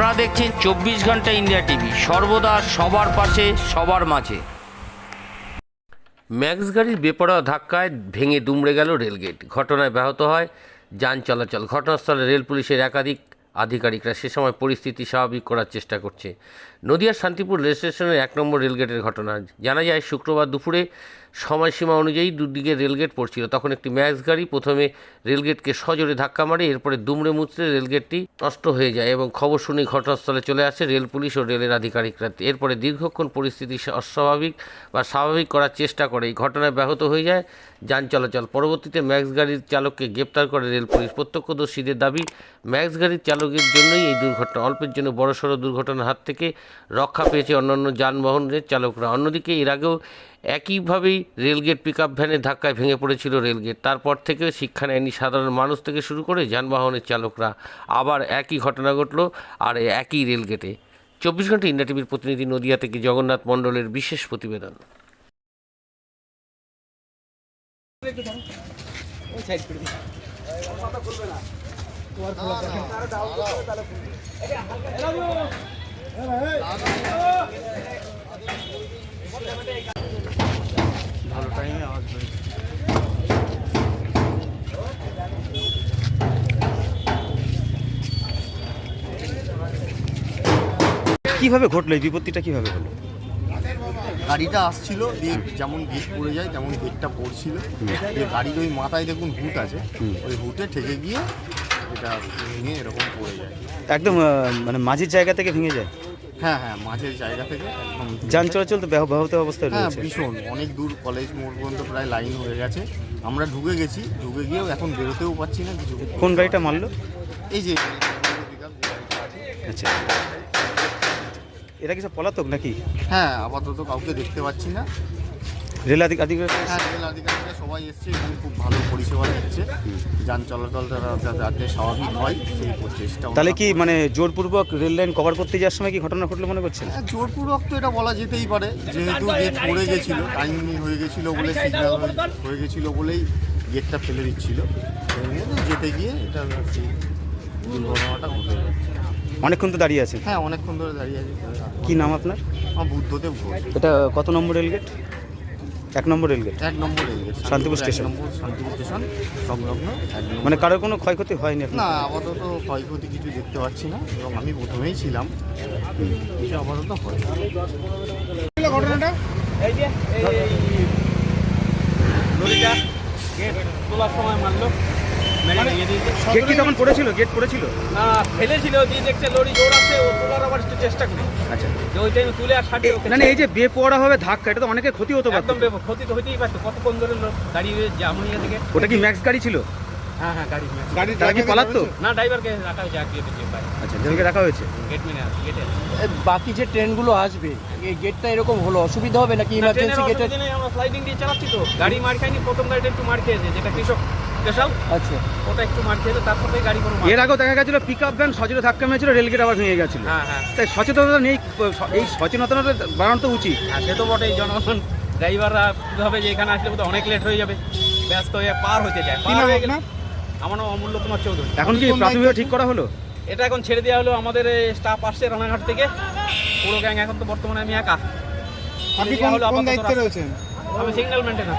আপনারা দেখছেন চব্বিশ ঘণ্টা ইন্ডিয়া টিভি। সর্বদা সবার পাশে, সবার মাঝে। ম্যাক্স গাড়ির বেপরোয়া ধাক্কায় ভেঙে দুমড়ে গেল রেলগেট। ঘটনায় ব্যাহত হয় যান চলাচল। ঘটনাস্থলে রেল পুলিশের একাধিক আধিকারিকরা সে সময় পরিস্থিতি স্বাভাবিক করার চেষ্টা করছে। নদিয়ার শান্তিপুর রেল স্টেশনের এক নম্বর রেলগেটের ঘটনা। জানা যায়, শুক্রবার দুপুরে সময়সীমা অনুযায়ী দুদিকে রেলগেট পড়ছিল। তখন একটি ম্যাক্স গাড়ি প্রথমে রেলগেটকে সজোরে ধাক্কা মারে, এরপরে দুমড়ে মুচড়ে রেলগেটটি নষ্ট হয়ে যায় এবং খবর শুনে ঘটনাস্থলে চলে আসে রেল পুলিশ ও রেলের আধিকারিকরা এরপরে দীর্ঘক্ষণ পরিস্থিতি অস্বাভাবিক বা স্বাভাবিক করার চেষ্টা করে। এই ঘটনায় ব্যাহত হয়ে যায় যান চলাচল। পরবর্তীতে ম্যাক্স গাড়ির চালককে গ্রেপ্তার করে রেল পুলিশ। প্রত্যক্ষদর্শীদের দাবি, ম্যাক্স গাড়ির চালকের জন্যই এই দুর্ঘটনা। অল্পের জন্য বড়সড় দুর্ঘটনার হাত থেকে রক্ষা পেয়েছে অন্যান্য যানবাহনের চালকরা। অন্যদিকে এর আগেও একইভাবেই রেলগেট পিক আপ ভ্যানের ধাক্কায় ভেঙে পড়েছিল রেলগেট। তারপর থেকে শিক্ষা নেয়নি সাধারণ মানুষ থেকে শুরু করে যানবাহনের চালকরা। আবার একই ঘটনা ঘটলো আর একই রেলগেটে। চব্বিশ ঘণ্টা ইন্ডিয়া টিভির প্রতিনিধি নদিয়া থেকে জগন্নাথ মণ্ডলের বিশেষ প্রতিবেদন। কীভাবে ঘটলো? এই বিপত্তিটা কীভাবে হলো? গাড়িটা আসছিল দিয়ে যেমন গেট পড়ে যায় তেমন গেটটা পড়ছিল। দিয়ে গাড়ির ওই মাথায় দেখুন হুট আছে। ওই হুটে ঠেকে গিয়ে এটা ভেঙে এরকম পড়ে যায়। একদম মানে মাঝের জায়গা থেকে ভেঙে যায়? হ্যাঁ হ্যাঁ মাঝের জায়গা থেকে একদম যান চলাচল তো ব্যাহ- ব্যাহত অবস্থায় হ্যাঁ রয়েছে। ভীষণ। অনেক দূর কলেজ মোড় পর্যন্ত প্রায় লাইন হয়ে গেছে। আমরা ঢুকে গেছি ঢুকে গিয়েও এখন বেরোতেও পাচ্ছি না কিছু কোন গাড়িটা মারলো? এই যে আচ্ছা। এরা কি সব পলাতক নাকি? হ্যাঁ আপাতত কাউকে দেখতে পাচ্ছি না। রেল আধিক আধিকারিক হ্যাঁ রেল আধিকারিকরা সবাই এসছে এবং খুব ভালো পরিষেবা দিচ্ছে যান চলাচলটা যাতে স্বাভাবিক হয় সেই চেষ্টা ওরা তাহলে কি মানে জোরপূর্বক রেল লাইন কভার করতে যাওয়ার সময় কি ঘটনা ঘটলো মনে করছেন? হ্যাঁ, জোরপূর্বক তো এটা বলা যেতেই পারে। যেহেতু গেট পড়ে গেছিল টাইম হয়ে গেছিল বলে সিগন্যাল হয়ে গেছিল বলেই গেটটা ফেলে দিচ্ছিল। যেতে গিয়ে এটা দুর্ঘটনাটা ঘটে অনেকক্ষণ তো দাঁড়িয়ে আছে হ্যাঁ অনেকক্ষণ ধরে দাঁড়িয়ে আছে। কি নাম আপনার? আমার বুদ্ধদেব ঘোষ। এটা কত নম্বর রেলগেট এক নম্বর রেলগেট? এক নম্বর রেলগেট শান্তিপুর এক স্টেশন। শান্তিপুর স্টেশন সংলগ্ন। মানে কারোর কোনো ক্ষয়ক্ষতি হয়নি না আপাতত ক্ষয়ক্ষতি কিছু দেখতে পাচ্ছি না এবং আমি প্রথমেই ছিলাম। কিছু আপাতত হয় এই যে এই লরিটা গেট তোলার সময় মারলো। গেট কি তখন পড়েছিল? গেট পড়েছিল? না ফেলেছিল দিয়ে দেখছে লরি জোর আছে ও তোলার আবার একটু চেষ্টা করে। আচ্ছা। যে ওই টাইমে তুলে আর মানে এই যে বেপরোয়া ভাবে ধাক্কা এটা তো অনেকের ক্ষতি হতে পারত। একদম বেব- ক্ষতি তো হইতেই পারতো। কতক্ষণ ধরে দাঁড়িয়ে জামুনিয়া থেকে? ওটা কি ম্যাক্স গাড়ি ছিল? হ্যাঁ হ্যাঁ গাড়ি গাড়ি তারা কি পালাতো? না ড্রাইভারকে রাখা হয়েছে আগিয়ে আচ্ছা রাখা হয়েছে? গেট মেনে গেটে বাকি যে ট্রেনগুলো আসবে এই গেটটা এরকম হলো অসুবিধা হবে নাকি ইমার্জেন্সি গেটের আমরা স্লাইডিং দিয়ে চালাচ্ছি তো। গাড়ি মার খাইনি প্রথম গাড়িটা একটু মার খেয়েছে যেটা কৃষক। স্পেশাল আচ্ছা। ওটা একটু মার তারপর গাড়ি কোনো এর আগেও দেখা গেছিল পিক আপ ভ্যান সজোরে ধাক্কা মেরেছিল রেলগেট আবার ভেঙে গেছিল। হ্যাঁ হ্যাঁ। তাই সচেতনতা নেই এই সচেতনতা বাড়ানো তো উচিত। হ্যাঁ সে তো বটেই জনগণ ড্রাইভাররা ভাবে যে এখানে আসলে অনেক লেট হয়ে যাবে ব্যস্ত হয়ে পার হতে যায় পার হয়ে গেলে আমার নাম অমূল্য কুমার চৌধুরী। এখন কি প্রাথমিকভাবে ঠিক করা হলো? এটা এখন ছেড়ে দেওয়া হলো আমাদের স্টাফ আসছে রানাঘাট থেকে। পুরো গ্যাং এখন তো বর্তমানে আমি একা। আপনি কোন দায়িত্বে রয়েছেন? আমি সিগন্যাল মেনটেনার